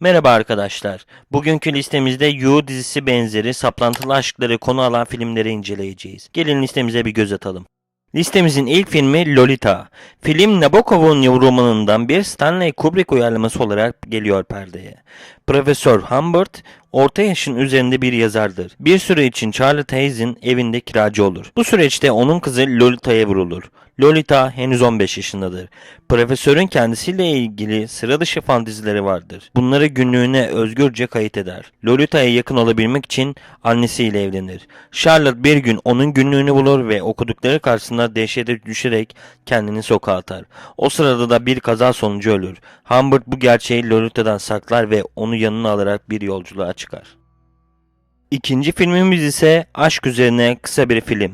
Merhaba arkadaşlar. Bugünkü listemizde You dizisi benzeri saplantılı aşkları konu alan filmleri inceleyeceğiz. Gelin listemize bir göz atalım. Listemizin ilk filmi Lolita. Film Nabokov'un romanından bir Stanley Kubrick uyarlaması olarak geliyor perdeye. Profesör Humbert orta yaşın üzerinde bir yazardır. Bir süre için Charlotte Hayes'in evinde kiracı olur. Bu süreçte onun kızı Lolita'ya vurulur. Lolita henüz 15 yaşındadır. Profesörün kendisiyle ilgili sıra dışı fantezileri vardır. Bunları günlüğüne özgürce kayıt eder. Lolita'ya yakın olabilmek için annesiyle evlenir. Charlotte bir gün onun günlüğünü bulur ve okudukları karşısında dehşete düşerek kendini sokağa atar. O sırada da bir kaza sonucu ölür. Humbert bu gerçeği Lolita'dan saklar ve onu yanına alarak bir yolculuğa çıkar. çıkar. İkinci filmimiz ise aşk üzerine kısa bir film.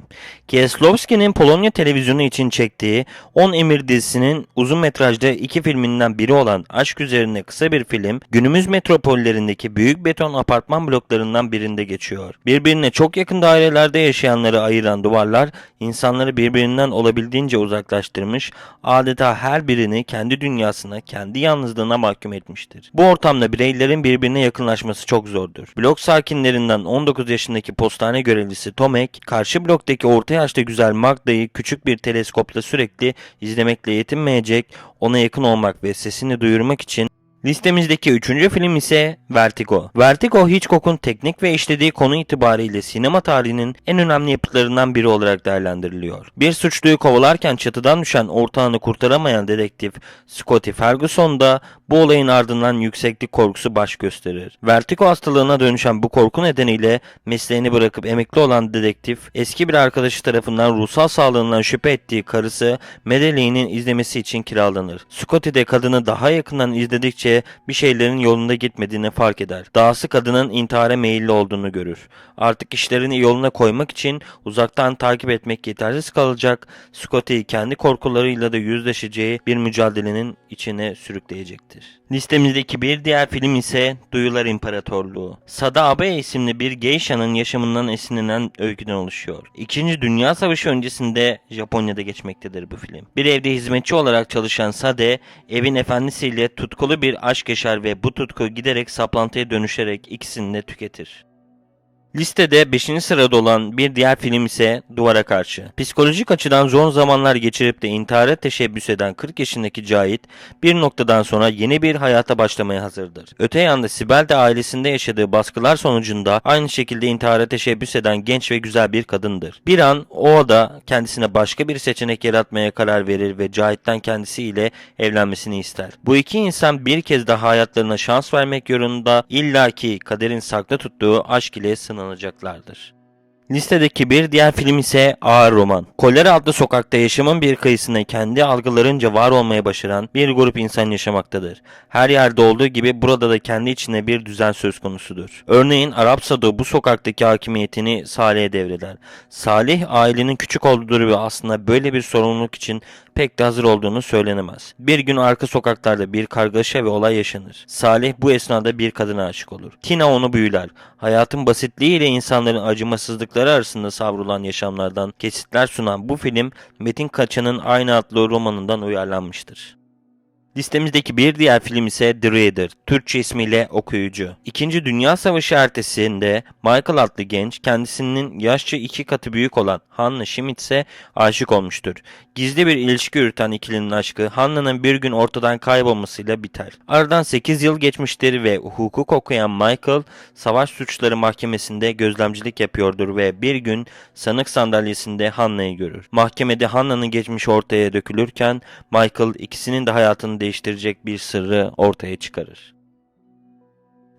Kieslowski'nin Polonya televizyonu için çektiği 10 Emir dizisinin uzun metrajlı iki filminden biri olan Aşk üzerine kısa bir film, günümüz metropollerindeki büyük beton apartman bloklarından birinde geçiyor. Birbirine çok yakın dairelerde yaşayanları ayıran duvarlar, insanları birbirinden olabildiğince uzaklaştırmış, adeta her birini kendi dünyasına, kendi yalnızlığına mahkum etmiştir. Bu ortamda bireylerin birbirine yakınlaşması çok zordur. Blok sakinlerinden 19 yaşındaki postane görevlisi Tomek, karşı bloktaki orta yaşta güzel Magda'yı küçük bir teleskopla sürekli izlemekle yetinmeyecek, ona yakın olmak ve sesini duyurmak için Listemizdeki üçüncü film ise Vertigo. Vertigo Hitchcock'un teknik ve işlediği konu itibariyle sinema tarihinin en önemli yapıtlarından biri olarak değerlendiriliyor. Bir suçluyu kovalarken çatıdan düşen ortağını kurtaramayan dedektif Scotty Ferguson da bu olayın ardından yükseklik korkusu baş gösterir. Vertigo hastalığına dönüşen bu korku nedeniyle mesleğini bırakıp emekli olan dedektif eski bir arkadaşı tarafından ruhsal sağlığından şüphe ettiği karısı Madelaine'in izlemesi için kiralanır. Scotty de kadını daha yakından izledikçe bir şeylerin yolunda gitmediğini fark eder. Dahası kadının intihara meyilli olduğunu görür. Artık işlerini yoluna koymak için uzaktan takip etmek yetersiz kalacak. Scotty'yi kendi korkularıyla da yüzleşeceği bir mücadelenin içine sürükleyecektir. Listemizdeki bir diğer film ise Duyular İmparatorluğu. Sada Abe isimli bir geisha'nın yaşamından esinlenen öyküden oluşuyor. İkinci Dünya Savaşı öncesinde Japonya'da geçmektedir bu film. Bir evde hizmetçi olarak çalışan Sade, evin efendisiyle tutkulu bir aşk yaşar ve bu tutku giderek saplantıya dönüşerek ikisini de tüketir. Listede 5. sırada olan bir diğer film ise Duvara Karşı. Psikolojik açıdan zor zamanlar geçirip de intihara teşebbüs eden 40 yaşındaki Cahit bir noktadan sonra yeni bir hayata başlamaya hazırdır. Öte yanda Sibel de ailesinde yaşadığı baskılar sonucunda aynı şekilde intihara teşebbüs eden genç ve güzel bir kadındır. Bir an o da kendisine başka bir seçenek yaratmaya karar verir ve Cahit'ten kendisiyle evlenmesini ister. Bu iki insan bir kez daha hayatlarına şans vermek yolunda illaki kaderin saklı tuttuğu aşk ile sınanacaklardır. Listedeki bir diğer film ise Ağır Roman. Kolera adlı sokakta yaşamın bir kıyısında kendi algılarınca var olmaya başaran bir grup insan yaşamaktadır. Her yerde olduğu gibi burada da kendi içinde bir düzen söz konusudur. Örneğin Arap Sado bu sokaktaki hakimiyetini Salih'e devreder. Salih ailenin küçük olduğu ve aslında böyle bir sorumluluk için pek de hazır olduğunu söylenemez. Bir gün arka sokaklarda bir kargaşa ve olay yaşanır. Salih bu esnada bir kadına aşık olur. Tina onu büyüler. Hayatın basitliğiyle insanların acımasızlıkları arasında savrulan yaşamlardan kesitler sunan bu film Metin Kaçan'ın aynı adlı romanından uyarlanmıştır. Listemizdeki bir diğer film ise The Reader, Türkçe ismiyle Okuyucu. İkinci Dünya Savaşı ertesinde Michael adlı genç kendisinin yaşça iki katı büyük olan Hannah Schmidt'e aşık olmuştur. Gizli bir ilişki yürüten ikilinin aşkı Hannah'nın bir gün ortadan kaybolmasıyla biter. Aradan 8 yıl geçmiştir ve hukuk okuyan Michael savaş suçları mahkemesinde gözlemcilik yapıyordur ve bir gün sanık sandalyesinde Hannah'yı görür. Mahkemede Hannah'nın geçmişi ortaya dökülürken Michael ikisinin de hayatını değiştirecek bir sırrı ortaya çıkarır.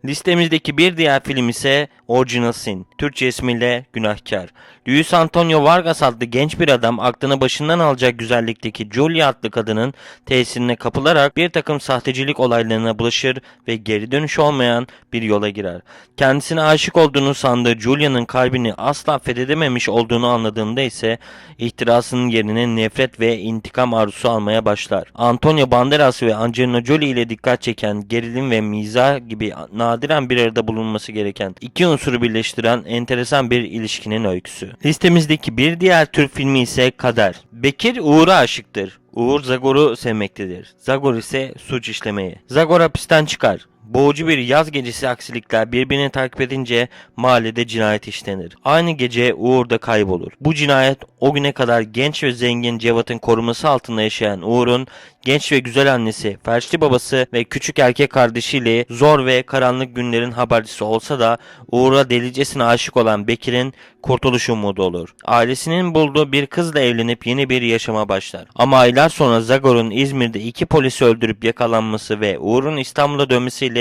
Listemizdeki bir diğer film ise Original Sin, Türkçe ismiyle Günahkar. Luis Antonio Vargas adlı genç bir adam aklını başından alacak güzellikteki Julia adlı kadının tesirine kapılarak bir takım sahtecilik olaylarına bulaşır ve geri dönüş olmayan bir yola girer. Kendisine aşık olduğunu sandığı Julia'nın kalbini asla fethedememiş olduğunu anladığında ise ihtirasının yerine nefret ve intikam arzusu almaya başlar. Antonio Banderas ve Angelina Jolie ile dikkat çeken gerilim ve mizah gibi nadiren bir arada bulunması gereken iki unsuru birleştiren enteresan bir ilişkinin öyküsü. Listemizdeki bir diğer Türk filmi ise Kader. Bekir Uğur'a aşıktır. Uğur Zagor'u sevmektedir. Zagor ise suç işlemeyi. Zagor hapisten çıkar. Boğucu bir yaz gecesi aksilikler birbirini takip edince mahallede cinayet işlenir. Aynı gece Uğur da kaybolur. Bu cinayet o güne kadar genç ve zengin Cevat'ın koruması altında yaşayan Uğur'un genç ve güzel annesi, felçli babası ve küçük erkek kardeşiyle zor ve karanlık günlerin habercisi olsa da Uğur'a delicesine aşık olan Bekir'in kurtuluş umudu olur. Ailesinin bulduğu bir kızla evlenip yeni bir yaşama başlar. Ama aylar sonra Zagor'un İzmir'de iki polisi öldürüp yakalanması ve Uğur'un İstanbul'a dönmesiyle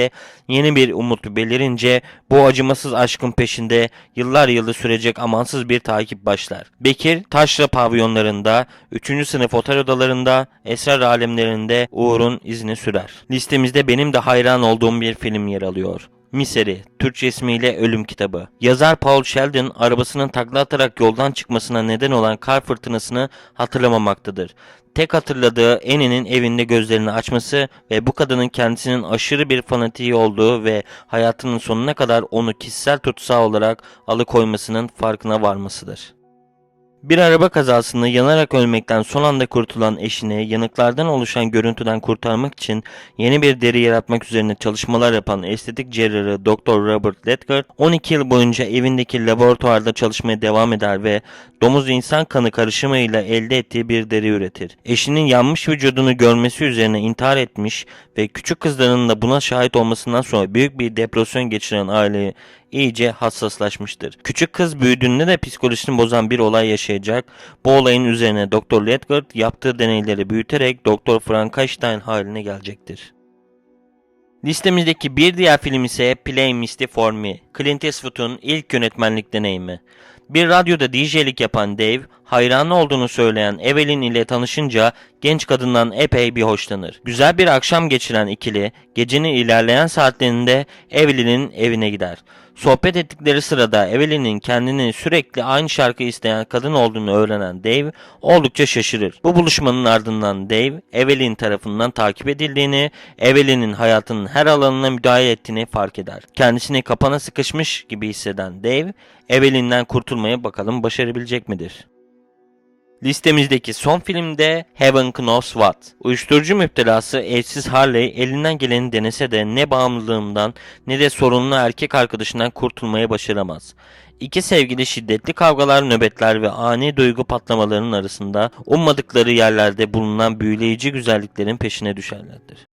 yeni bir umut belirince bu acımasız aşkın peşinde yıllar yılı sürecek amansız bir takip başlar. Bekir taşra pavyonlarında, 3. sınıf otel odalarında, esrar alemlerinde Uğur'un izini sürer. Listemizde benim de hayran olduğum bir film yer alıyor. Misery, Türkçe ismiyle Ölüm Kitabı. Yazar Paul Sheldon arabasının takla atarak yoldan çıkmasına neden olan kar fırtınasını hatırlamamaktadır. Tek hatırladığı Annie'nin evinde gözlerini açması ve bu kadının kendisinin aşırı bir fanatiği olduğu ve hayatının sonuna kadar onu kişisel tutsağı olarak alıkoymasının farkına varmasıdır. Bir araba kazasında yanarak ölmekten son anda kurtulan eşini yanıklardan oluşan görüntüden kurtarmak için yeni bir deri yaratmak üzerine çalışmalar yapan estetik cerrahı Dr. Robert Ledger 12 yıl boyunca evindeki laboratuvarda çalışmaya devam eder ve domuz insan kanı karışımıyla elde ettiği bir deri üretir. Eşinin yanmış vücudunu görmesi üzerine intihar etmiş ve küçük kızlarının da buna şahit olmasından sonra büyük bir depresyon geçiren aile iyice hassaslaşmıştır. Küçük kız büyüdüğünde de psikolojisini bozan bir olay yaşayacak. Bu olayın üzerine Dr. Ledgard yaptığı deneyleri büyüterek Dr. Frankenstein haline gelecektir. Listemizdeki bir diğer film ise Play Misty for Me. Clint Eastwood'un ilk yönetmenlik deneyimi. Bir radyoda DJ'lik yapan Dave, hayranı olduğunu söyleyen Evelyn ile tanışınca genç kadından epey bir hoşlanır. Güzel bir akşam geçiren ikili, gecenin ilerleyen saatlerinde Evelyn'in evine gider. Sohbet ettikleri sırada Evelyn'in kendini sürekli aynı şarkı isteyen kadın olduğunu öğrenen Dave oldukça şaşırır. Bu buluşmanın ardından Dave, Evelyn tarafından takip edildiğini, Evelyn'in hayatının her alanına müdahale ettiğini fark eder. Kendisini kapana sıkışmış gibi hisseden Dave, Evelyn'den kurtulmaya bakalım başarabilecek midir? Listemizdeki son filmde Heaven Knows What. Uyuşturucu müptelası evsiz Harley elinden geleni denese de ne bağımlılığından ne de sorunlu erkek arkadaşından kurtulmaya başaramaz. İki sevgili şiddetli kavgalar, nöbetler ve ani duygu patlamalarının arasında ummadıkları yerlerde bulunan büyüleyici güzelliklerin peşine düşerlerdir.